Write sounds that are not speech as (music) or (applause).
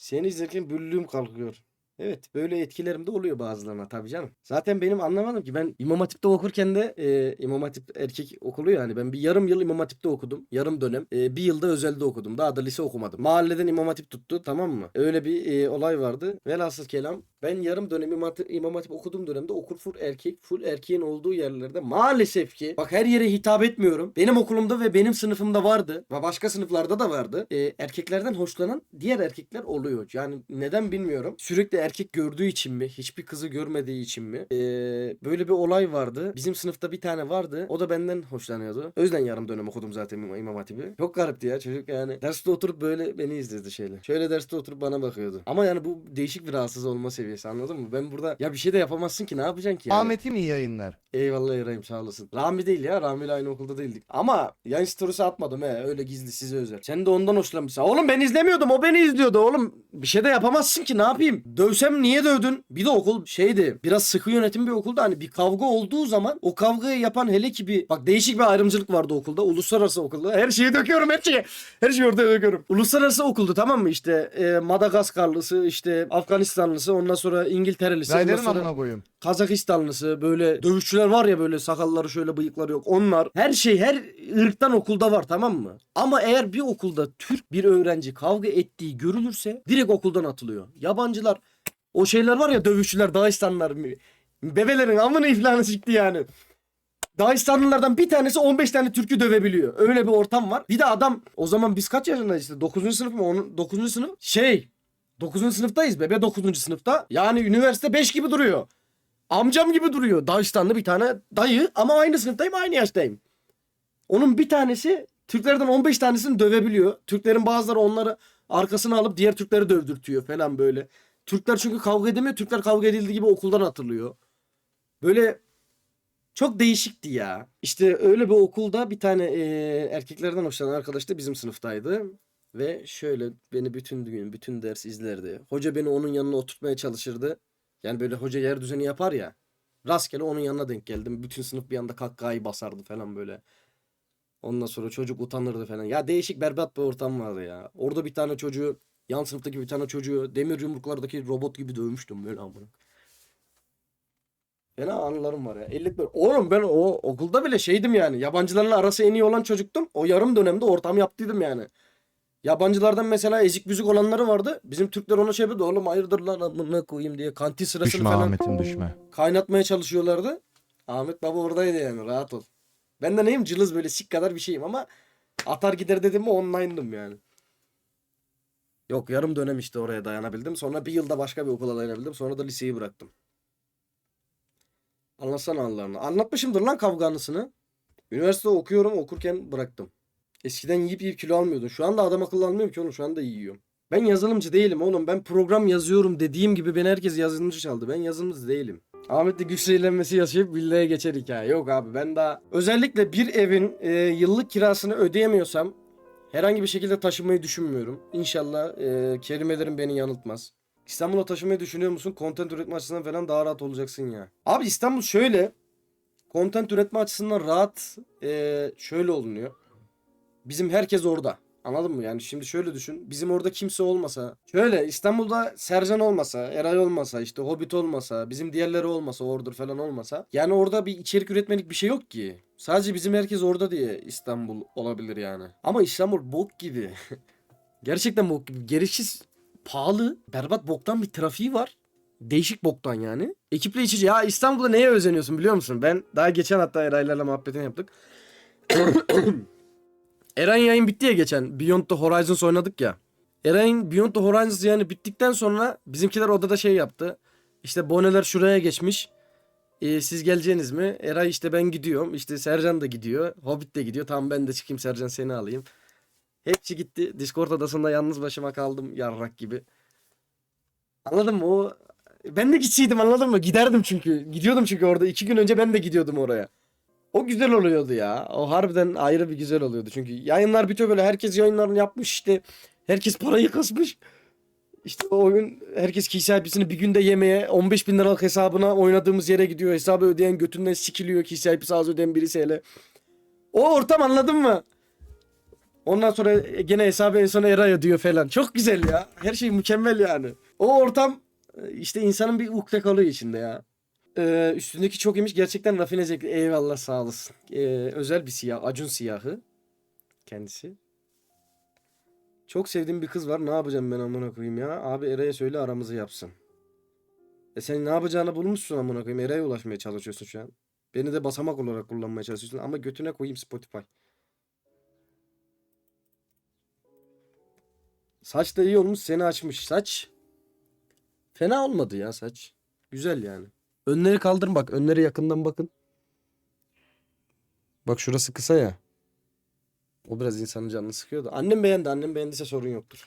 Seni izlerken büllüğüm kalkıyor. Evet böyle etkilerim de oluyor bazılarına tabii canım. Zaten benim anlamadım ki ben İmam Hatip'te okurken de e, İmam Hatip erkek okulu yani ben bir yarım yıl İmam Hatip'te okudum. Yarım dönem. E, bir yılda özelde okudum. Daha da lise okumadım. Mahalleden İmam Hatip tuttu tamam mı? Öyle bir e, olay vardı. Velhasıl kelam ben yarım dönem İmam Hatip, İmam Hatip okuduğum dönemde okur full erkek. Full erkeğin olduğu yerlerde maalesef ki bak her yere hitap etmiyorum. Benim okulumda ve benim sınıfımda vardı. Ve başka sınıflarda da vardı. E, erkeklerden hoşlanan diğer erkekler oluyor. Yani neden bilmiyorum. Sürekli erkek gördüğü için mi? Hiçbir kızı görmediği için mi? E, böyle bir olay vardı. Bizim sınıfta bir tane vardı. O da benden hoşlanıyordu. O yüzden yarım dönem okudum zaten İmam Hatip'i. Çok garipti ya çocuk yani. Derste oturup böyle beni izledi şeyle. Şöyle derste oturup bana bakıyordu. Ama yani bu değişik bir rahatsız olma seviyesi anladın mı? Ben burada ya bir şey de yapamazsın ki ne yapacaksın ki yani? Ahmet'im iyi yayınlar. Eyvallah Eray'ım sağ olasın. Rami değil ya. Rami ile aynı okulda değildik. Ama yayın storiesi atmadım he. Öyle gizli size özel. Sen de ondan hoşlanmışsın. Oğlum ben izlemiyordum. O beni izliyordu oğlum. Bir şey de yapamazsın ki ne yapayım? Dövsem niye dövdün? Bir de okul şeydi. Biraz sıkı yönetim bir okulda. Hani bir kavga olduğu zaman o kavgayı yapan hele ki bir... Bak değişik bir ayrımcılık vardı okulda. Uluslararası okulda. Her şeyi döküyorum her şeyi. Her şeyi ortaya döküyorum. Uluslararası okuldu tamam mı? İşte e, Madagaskarlısı, işte Afganistanlısı, ondan sonra İngilterelisi. ondan sonra- adına koyayım. Kazakistanlısı böyle dövüşçüler var ya böyle sakalları şöyle bıyıkları yok. Onlar her şey her ırktan okulda var tamam mı? Ama eğer bir okulda Türk bir öğrenci kavga ettiği görülürse direkt okuldan atılıyor. Yabancılar o şeyler var ya dövüşçüler Dağistanlılar bebelerin amını iflahını sikti yani. Dağistanlılardan bir tanesi 15 tane Türk'ü dövebiliyor. Öyle bir ortam var. Bir de adam o zaman biz kaç yaşındayız işte 9. sınıf mı? Onun 9. sınıf şey 9. sınıftayız bebe 9. sınıfta. Yani üniversite 5 gibi duruyor. Amcam gibi duruyor. Dağistanlı bir tane dayı ama aynı sınıftayım aynı yaştayım. Onun bir tanesi Türklerden 15 tanesini dövebiliyor. Türklerin bazıları onları arkasına alıp diğer Türkleri dövdürtüyor falan böyle. Türkler çünkü kavga edemiyor. Türkler kavga edildiği gibi okuldan atılıyor. Böyle çok değişikti ya. İşte öyle bir okulda bir tane eee, erkeklerden hoşlanan arkadaş da bizim sınıftaydı. Ve şöyle beni bütün gün, bütün ders izlerdi. Hoca beni onun yanına oturtmaya çalışırdı. Yani böyle hoca yer düzeni yapar ya. Rastgele onun yanına denk geldim. Bütün sınıf bir anda kahkahayı basardı falan böyle. Ondan sonra çocuk utanırdı falan. Ya değişik berbat bir ortam vardı ya. Orada bir tane çocuğu, yan sınıftaki bir tane çocuğu demir yumruklardaki robot gibi dövmüştüm böyle amına. Fena anılarım var ya. 50 böyle. Oğlum ben o okulda bile şeydim yani. Yabancılarla arası en iyi olan çocuktum. O yarım dönemde ortam yaptıydım yani. Yabancılardan mesela ezik büzük olanları vardı. Bizim Türkler ona şey yapıyordu. Oğlum hayırdır lan amına koyayım diye kantin sırasını Düşme falan Ahmet'im düşme. kaynatmaya çalışıyorlardı. Ahmet baba oradaydı yani rahat ol. Ben de neyim cılız böyle sik kadar bir şeyim ama atar gider dedim mi online'dım yani. Yok yarım dönem işte oraya dayanabildim. Sonra bir yılda başka bir okula dayanabildim. Sonra da liseyi bıraktım. Anlatsana anılarını. Anlatmışımdır lan kavga anısını. Üniversite okuyorum okurken bıraktım. Eskiden yiyip yiyip kilo almıyordum. Şu anda adam akıllı almıyorum ki oğlum. Şu anda yiyorum. Ben yazılımcı değilim oğlum. Ben program yazıyorum dediğim gibi beni herkes yazılımcı çaldı. Ben yazılımcı değilim. Ahmet'le güç zehirlenmesi yaşayıp villaya geçer hikaye. Yok abi ben daha özellikle bir evin e, yıllık kirasını ödeyemiyorsam herhangi bir şekilde taşınmayı düşünmüyorum. İnşallah e, kelimelerim beni yanıltmaz. İstanbul'a taşımayı düşünüyor musun? Content üretme açısından falan daha rahat olacaksın ya. Abi İstanbul şöyle. Content üretme açısından rahat e, şöyle olunuyor. Bizim herkes orada. Anladın mı? Yani şimdi şöyle düşün. Bizim orada kimse olmasa. Şöyle İstanbul'da Sercan olmasa, Eray olmasa, işte Hobbit olmasa, bizim diğerleri olmasa, Order falan olmasa. Yani orada bir içerik üretmelik bir şey yok ki. Sadece bizim herkes orada diye İstanbul olabilir yani. Ama İstanbul bok gibi. (laughs) Gerçekten bok gibi. Gereksiz pahalı, berbat boktan bir trafiği var. Değişik boktan yani. Ekiple içici. Ya İstanbul'da neye özeniyorsun biliyor musun? Ben daha geçen hatta Eray'larla muhabbetini yaptık. (coughs) Eren yayın bitti ya geçen. Beyond the Horizons oynadık ya. Eren'in Beyond the Horizons yani bittikten sonra bizimkiler odada şey yaptı. İşte boneler şuraya geçmiş. Ee, siz geleceğiniz mi? Eray işte ben gidiyorum. İşte Sercan da gidiyor. Hobbit de gidiyor. Tamam ben de çıkayım Sercan seni alayım. Hepsi gitti. Discord odasında yalnız başıma kaldım yarrak gibi. Anladın mı? O ben de gitseydim anladın mı? Giderdim çünkü. Gidiyordum çünkü orada. iki gün önce ben de gidiyordum oraya. O güzel oluyordu ya. O harbiden ayrı bir güzel oluyordu. Çünkü yayınlar bitiyor böyle. Herkes yayınlarını yapmış işte. Herkes parayı kasmış. İşte o gün herkes kişi IP'sini bir günde yemeye 15 bin liralık hesabına oynadığımız yere gidiyor. Hesabı ödeyen götünden sikiliyor kişi IP'si az ödeyen birisi hele. O ortam anladın mı? Ondan sonra gene hesabı en sona Eray ödüyor falan. Çok güzel ya. Her şey mükemmel yani. O ortam e, işte insanın bir ukde kalıyor içinde ya. Ee, üstündeki çok imiş gerçekten rafine zevkli. Eyvallah sağ olasın. Ee, özel bir siyah. Acun siyahı. Kendisi. Çok sevdiğim bir kız var. Ne yapacağım ben amına koyayım ya? Abi Eray'a söyle aramızı yapsın. E sen ne yapacağını bulmuşsun amına koyayım. Eray'a ulaşmaya çalışıyorsun şu an. Beni de basamak olarak kullanmaya çalışıyorsun ama götüne koyayım Spotify. Saç da iyi olmuş seni açmış. Saç fena olmadı ya saç. Güzel yani. Önleri kaldırın bak. Önleri yakından bakın. Bak şurası kısa ya. O biraz insanın canını sıkıyor da. Annem beğendi. Annem beğendiyse sorun yoktur.